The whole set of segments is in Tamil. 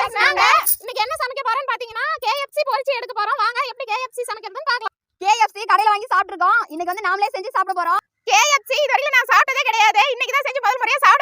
நாங்க இன்னைக்கு என்ன சமைக்க போறோம்னு பாத்தீங்கன்னா கேஎஃப்சி பொரிச்சு எடுக்க போறோம். வாங்க எப்படி கேஎஃப்சி சமைக்கிறதுன்னு பார்க்கலாம் கேஎஃப்சி கடையில வாங்கி சாப்பிட்டுருக்கோம். இன்னைக்கு வந்து நாமளே செஞ்சு சாப்பிட போறோம். கேஎஃப்சி இது வரைக்கும் நான் சாப்பிட்டதே கிடையாது. இன்னைக்கு தான் செஞ்சு முதல் முறையா சாப்பிட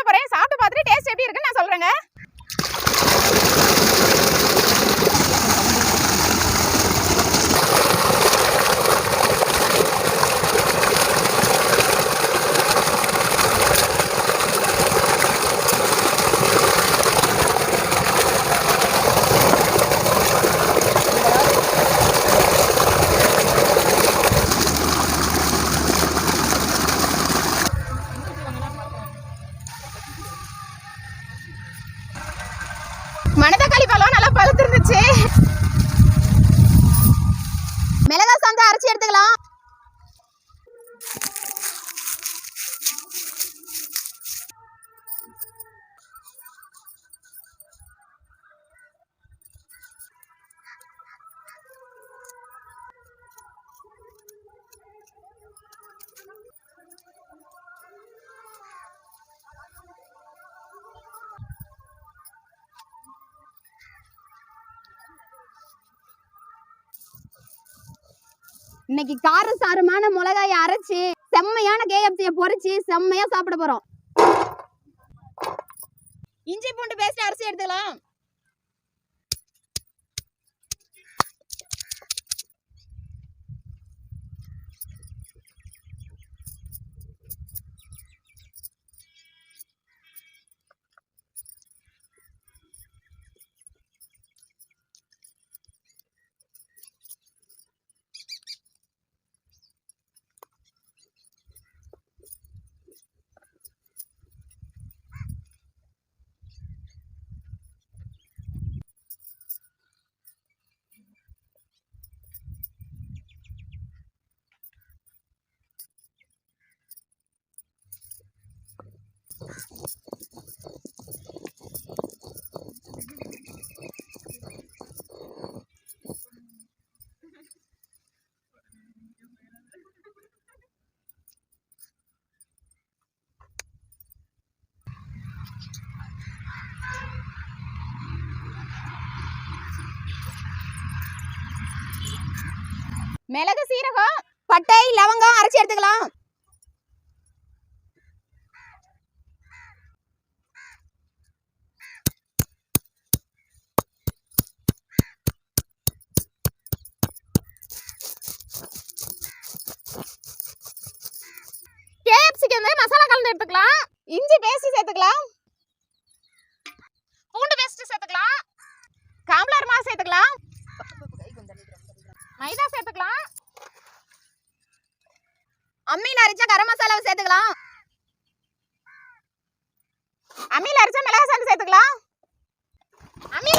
அரைச்சி எடுத்துக்கலாம். இன்னைக்கு கார சாரமான மிளகாயை அரைச்சு செம்மையான கேஎஃப்சியை பொறிச்சு செம்மையா சாப்பிட போறோம். இஞ்சி பூண்டு பேஸ்ட் அரிசி எடுத்துக்கலாம். மிளகு சீரகம் பட்டை லவங்கம் அரைச்சி எடுத்துக்கலாம். சேர்த்துக்கலாம். பூண்டு பேஸ்ட் சேர்த்துக்கலாம். காம்பளர் மாவு சேர்த்துக்கலாம். மைதா சேர்த்துக்கலாம். அம்மியில் அரைச்ச கரம் மசாலாவை சேர்த்துக்கலாம். அம்மியில் அரைச்ச மிளகாய் சாந்து சேர்த்துக்கலாம். அம்மியில்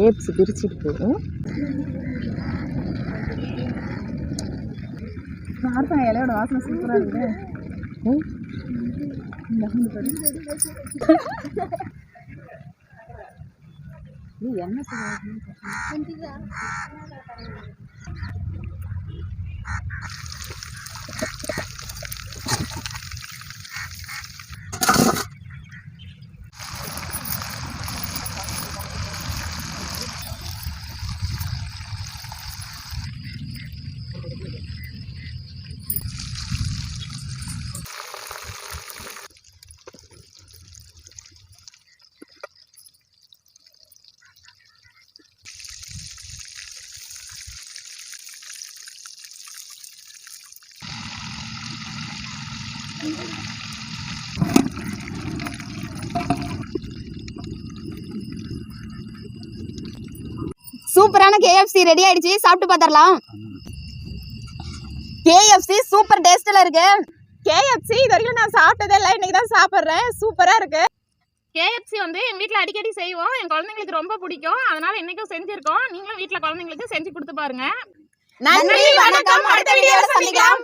கேப்ஸ் பிரிச்சுட்டு போகும். நார்த்தா இலையோட வாசனை சூப்பராக இருக்குது. என்ன சூப்பரான கேஎஃப்சி ரெடி ஆயிடுச்சு. சாப்பிட்டு பார்த்துடலாம் கேஎஃப்சி சூப்பர் டேஸ்ட்ல இருக்கு. கேஎஃப்சி இது வரைக்கும் நான் சாப்பிட்டதே இல்லை இன்னைக்கு தான் சாப்பிட்றேன். சூப்பராக இருக்கு. கேஎஃப்சி வந்து எங்கள் வீட்டில் அடிக்கடி செய்வோம். என் குழந்தைங்களுக்கு ரொம்ப பிடிக்கும். அதனால இன்னைக்கும் செஞ்சிருக்கோம். நீங்களும் வீட்டில் குழந்தைங்களுக்கு செஞ்சு கொடுத்து பாருங்க. நன்றி வணக்கம். அடுத்த வீடியோல சந்திக்கலாம்.